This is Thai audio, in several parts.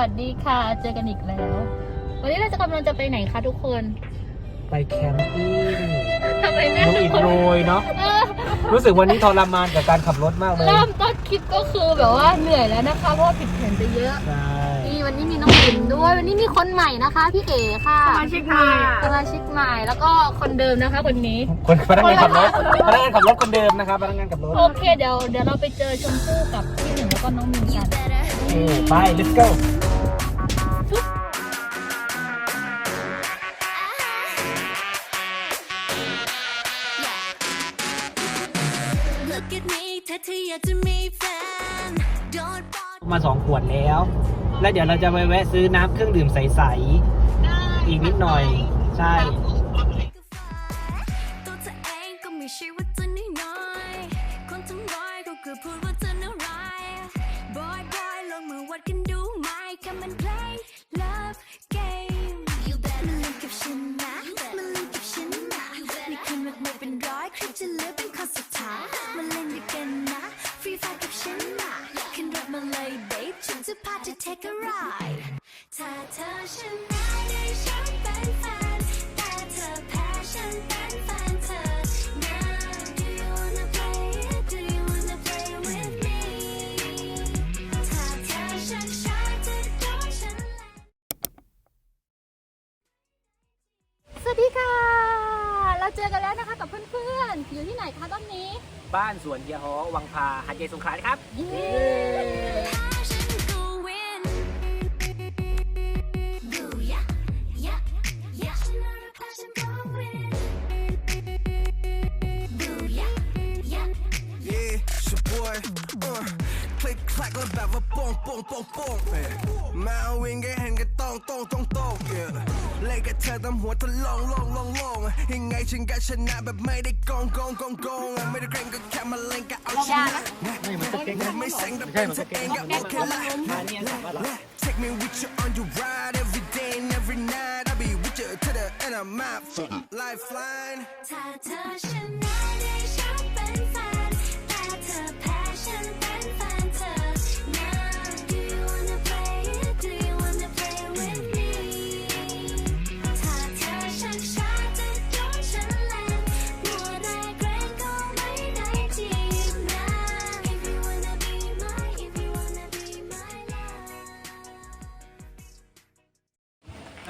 วัสดีค่ะ เจอกันอีกแล้ว วันนี้เราจะกำลังจะไปไหนคะทุกคน ไปแคมปิ้งทำไมแม่น้องทุกอิดคนโรยเนาะ เออรู้สึกวันนี้ทรมานกับการขับรถมากเลย เริ่มต้นคลิปก็คือแบบว่าเหนื่อยแล้วนะคะ เพราะว่าผิดแผนไปเยอะ ใช่ นี่วันนี้มีน้องปิ่นด้วย วันนี้มีคนใหม่นะคะพี่เอ๋ค่ะสมาชิกใหม่สมาชิกใหม่แล้วก็คนเดิมนะคะคนนี้ คนพนักงานขับรถ พนักงานขับรถคนเดิมนะครับ พนักงานขับรถโอเคเดี๋ยวเดี๋ยวเราไปเจอชมพู่กับพี่หนึ่งแล้วก็น้องมินกัน เออไป let's go Look มาสองขวดแล้ว แล้วเดี๋ยวเราจะไปแวะซื้อน้ำเครื่องดื่มใส ๆ อีกนิดหน่อย ใช่ take a ride ถ้าเธอชนะได้ฉันเป็นแฟนแต่เธอแพ้ฉันเป็นแฟนเธอ Now do you wanna play it do you wanna play with me ถ้าเธอชักช้าจะโดนฉันสวัสดีค่ะ เราเจอกันแล้วนะคะกับเพื่อนๆ อยู่ที่ไหนคะตอนนี้ บ้านสวนเฮียฮอวังพาหัดใหญ่สงขลานะครับ เย้ฉั boy. Uh, click clack แล้วแบบว่าโป้งโป้งโป้งโป้งเอ้ยมาวิ่งก็เห็นก็ต้องต้องต้องต้อง yeah เล่นกับเธอตามหัวทะลองลองลองลองยังไงฉันก็ชนะแบบไม่ได้โกงโกงโกงโกงไม่ได้เกรงก็แค่มาเล่นก็เอาชนะไม่มันก็เก่งไม่เซ็งแต่เป็นเธอเองก็โอเคละ Take me with you on your ride every day and every night I'll be with you to the end of my lifeline ถ้าเธอชนะ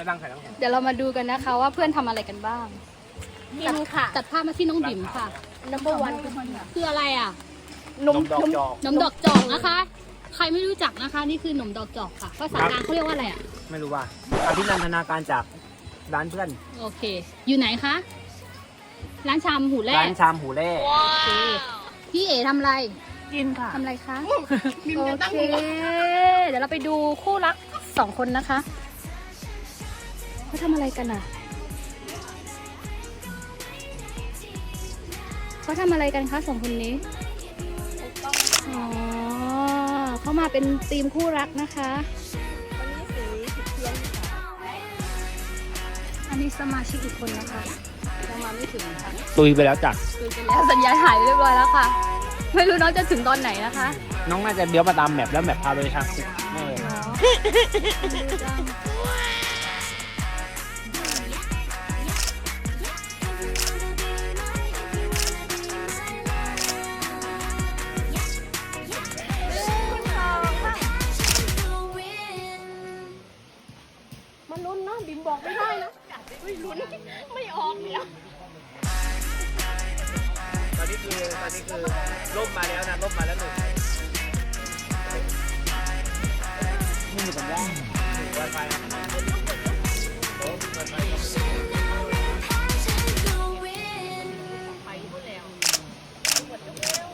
แล้วนั่งใครนั่งเดี๋ยวเรามาดูกันนะคะว่าเพื่อนทำอะไรกันบ้างนี่นูค่ะจัดภาพมาที่น้องบิ๋มค่ะ number one คืออะไรอะนมดอกจอกหนมดอกจอกนะคะ ใครไม่รู้จักนะคะ นี่คือหนมดอกจอกค่ะภาษากลางเขาเรียกว่าอะไรอะไม่รู้ว่าอภินันทนาการจากร้านเพื่อน โอเค อยู่ไหนคะ ร้านชามหูแรร้ากนชามหูแร่โอเคพี่เอ๋ทำอะไร กินค่ะทำอะไรคะบิมโอจะตั้งเคหัวเดี๋ยวเราไปดูคู่รักสองคนนะคะ เขาทำอะไรกันอะเขาทำอะไรกันคะสองคนนี้อ๋อเขามาเป็นทีมคู่รักนะคะอันนี้สมาชิกอีกคนนะคะยังมาไม่ถึงค่ะตุยไปแล้วจ้ะคุยไปแล้วสัญญาณหายไปเรียบร้อยแล้วค่ะ ไม่รู้น้องจะถึงตอนไหนนะคะน้องน่าจะเลี้ยวมาตามแมปแล้วแมปพาไปทางคุกแน่มัน ไม่ลุ้นไม่ออกเนี่ยตอนนี้คือตอนนี้คือล่มมาแล้วนะล่มมาแล้วหนึ่งนี่มีสัญญาณไวไฟโอ้ไวไฟ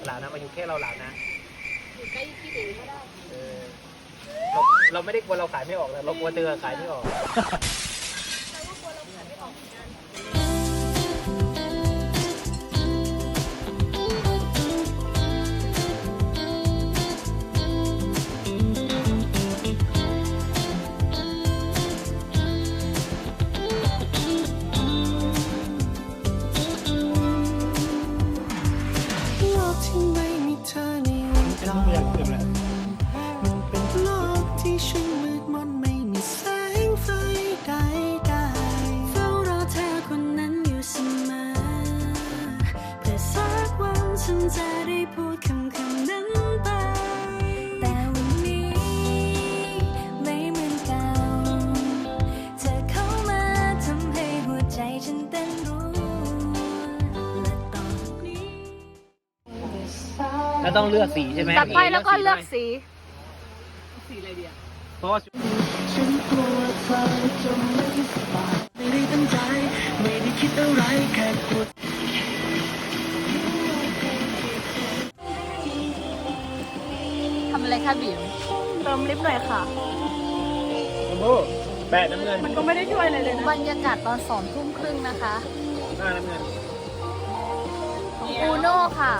หลานนะมาอยู่แค่เราหลานนะเออเราเราไม่ได้กลัวเราขายไม่ออกนะเรากลัวเธอขายไม่ออก ต้องเลือกสีใช่ไหมจับไปแล้วก็เลือกสีเพราะว่าทำอะไรคะบิวเติมลิฟต์หน่อยค่ะชมพู่แปะน้ำเงินมันก็ไม่ได้ช่วยอะไรเลยนะบรรยากาศตอนสองทุ่มครึ่งนะคะหน้าน้ำเงินของอูโน่ค่ะ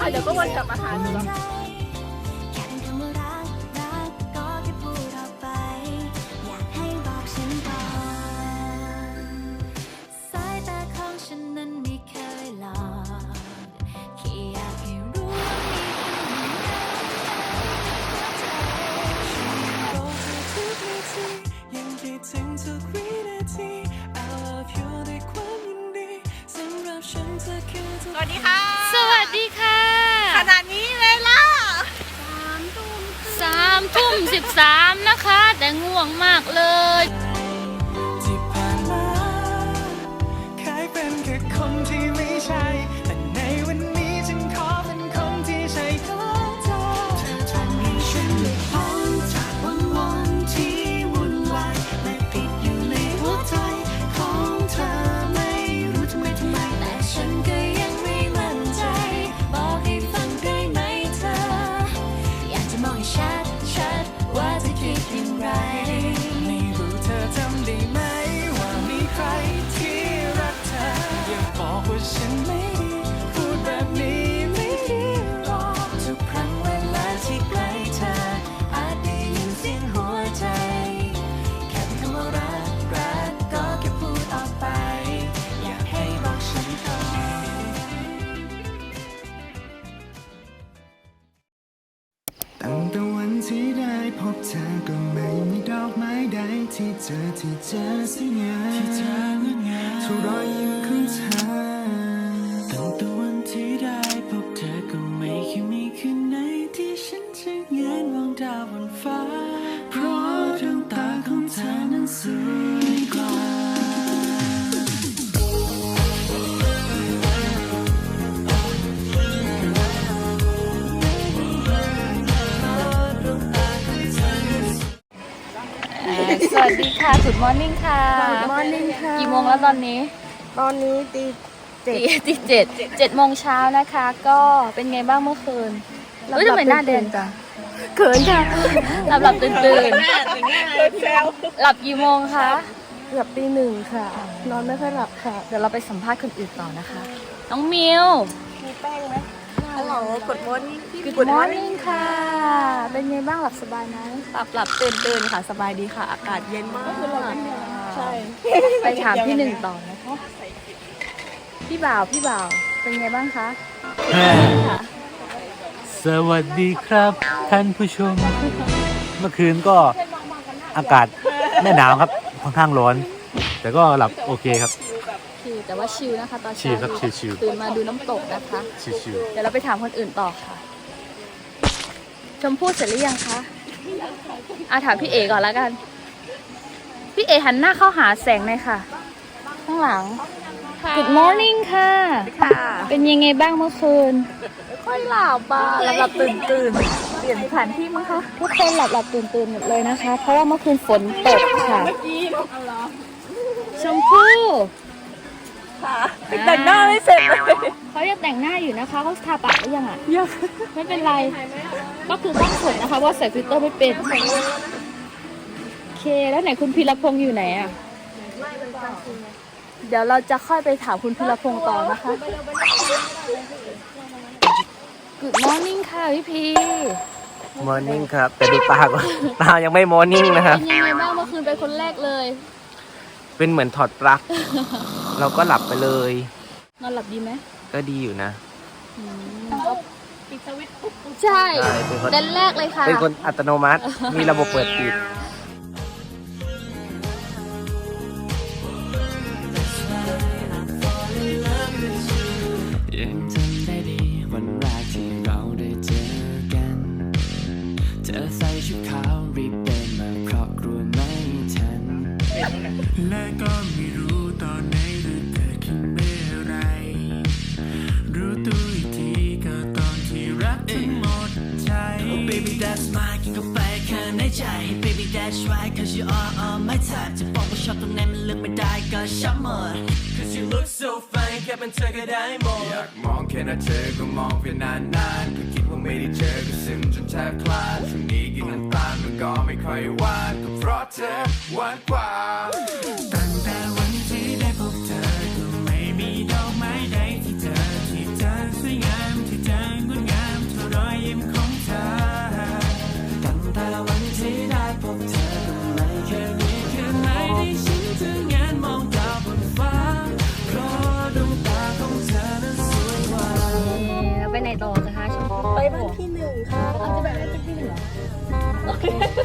อะเดี๋ยวก็วนกลับมาหาหนูแล้ว สวัสดีค่ะสวัสดีค่ะขณะนี้เวลาสามทุ่มสิบสามนะคะ แต่ง่วงมากเลย เธอก็ไม่มีดอกไม้ใดที่เจอที่เจอสวยงามที่เจองามทุกรอยยิ้มของเธอ สวัสดีค่ะ Good morning ค่ะมอร์นิ่งค่ะ กี่โมงแล้วตอนนี้ตอนนี้ตีตีตีเจ็ดเจ็ดโมงเช้านะคะ ก็เป็นไงบ้างเมื่อคืนเฮ้ยทำไมหน้าเด่นจังเขินค่ะหลับหลับตื่นตื่นแซวหลับกี่โมงคะเกือบตีหนึ่งค่ะ นอนไม่ค่อยหลับค่ะ เดี๋ยวเราไปสัมภาษณ์คนอื่นต่อนะคะ น้องมิวมีแป้งไหม ฮัลโหลกดมอร์นิ่ง Good morning ค่ะ เป็นไงบ้างหลับสบายไหมหลับหลับตื่นตื่นค่ะ สบายดีค่ะ อากาศเย็นมาก ใช่ ไปถามพี่หนึ่งต่อนะคะพี่บ่าวพี่บ่าวเป็นไงบ้างคะ สวัสดีครับท่านผู้ชม เมื่อคืนก็อากาศไม่หนาวครับค่อนข้างร้อน แต่ก็หลับโอเคครับชิล แต่ว่าชิลนะคะตอนชิเช้าลครับชิลๆ ตื่นมาดูน้ำตกนะคะ ชิวเดี๋ยวเราไปถามคนอื่นต่อค่ะ ชมพู่เสร็จหรือยังคะอาถามพี่เอก่อนแล้วกัน พี่เอหันหน้าเข้าหาแสงหน่อยค่ะ ข้างหลัง Good morning ค่ะ ค่ะเป็นยังไงบ้างเมื่อคืน ค่อยหลับอะหลับหลับตื่นตื่นเปลี่ยนสถานที่มั้งคะ ทุกคนหลับหลับตื่นตื่นหมดเลยนะคะ เพราะว่าเมื่อคืนฝนตกค่ะชมพู่ ค่ะแต่งหน้าไม่เสร็จเลยเขายังแต่งหน้าอยู่นะคะเขาทาปากหรือยังอะยังไม่เป็นไร ก็คือต้องสวยนะคะว่าใส่ฟิลเตอร์ไม่เป็นโอเคแล้วไหนคุณพีรพงษ์อยู่ไหนอะเดี๋ยวเราจะค่อยไปถามคุณพีรพงษ์ต่อนะคะ Good morning ค่ะพี่พีมอร์นิ่งครับ แต่ดูตาก่อนตายังไม่มอร์นิ่งนะครับเป็นยังไงบ้างเมื่อคืนเป็นคนแรกเลย เป็นเหมือนถอดปลั๊ก เราก็หลับไปเลย นอนหลับดีไหมก็ดีอยู่นะใช่ใช่เป็นคนเดนแรกเลยค่ะ เป็นคนอัตโนมัติ มีระบบเปิดปิดยั และก็ไม่รู้ตอนไหนเธอเกิดเมื่อไร รู้ตัวอีกทีก็ตอนที่รักทั้งหมดใจ Oh baby that's my กินเข้าไปแค่ในใจ Baby that's right cause you are on my type จะบอกว่าชอบตรงไหนมันเลือกไม่ได้ก็ชอบหมด Cause you look so fine แค่เป็นเธอก็ได้หมด ค่หน้าเธอก็มองไปนานๆก็คิดว่าไม่ได้เจอก็ซึมจนแทบคลานช่วงนี้กินน้ำตาลมันก็ไม่ค่อยหวานก็เพราะเธอหวานกว่าตั้งแต่วัน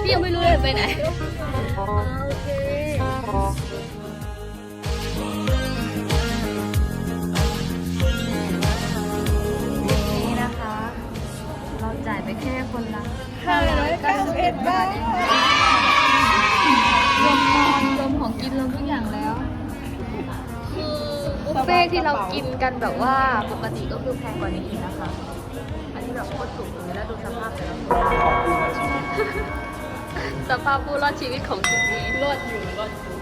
พี่ยังไม่รู้เลยไปไหนโอเคนี่นะคะ เราจ่ายไปแค่คนละห้าร้อยเก้าสิบเอ็ดบาทรวมนอนรวมของกินรวมทุกอย่างแล้ว คือบุฟเฟ่ที่เรากินกันแบบว่าปกติก็คือแพงกว่านี้อีกนะคะ ที่แบบโคตรสูงเลยแล้วดูสภาพแต่ละคนสภาพผู้รอดชีวิตของทริปนี้รอดอยู่รอดอยู่